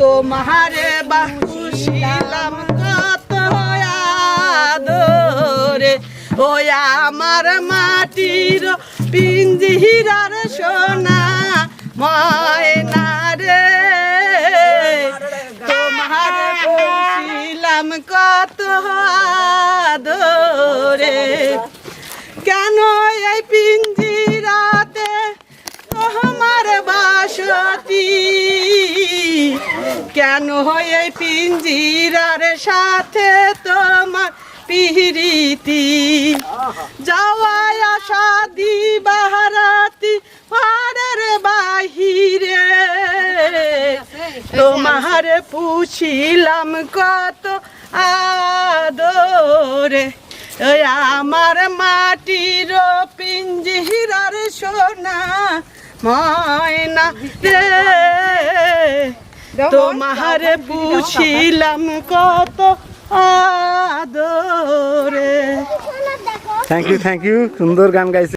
তোমারে বাহুশিলাম কত আদরে। ও আমার মাটির পিঞ্জি পিঞ্জিরার সোনা ময়না রে তোমার বসিলাম কত আদরে। কেন এই পিঞ্জিরাতে কেন এই পিঞ্জিরার সাথে তোমার পিরিতি। যাওয়ায় আসা দিবারাতি পাড়ের বাহিরে। তোমার পুছিলাম কত আদরে। ওই আমার মাটির পিঞ্জিরার সোনা ময়না রে তোমার বুঝিলাম কত আদরে। থ্যাংক ইউ থ্যাংক ইউ সুন্দর গান গাইছে।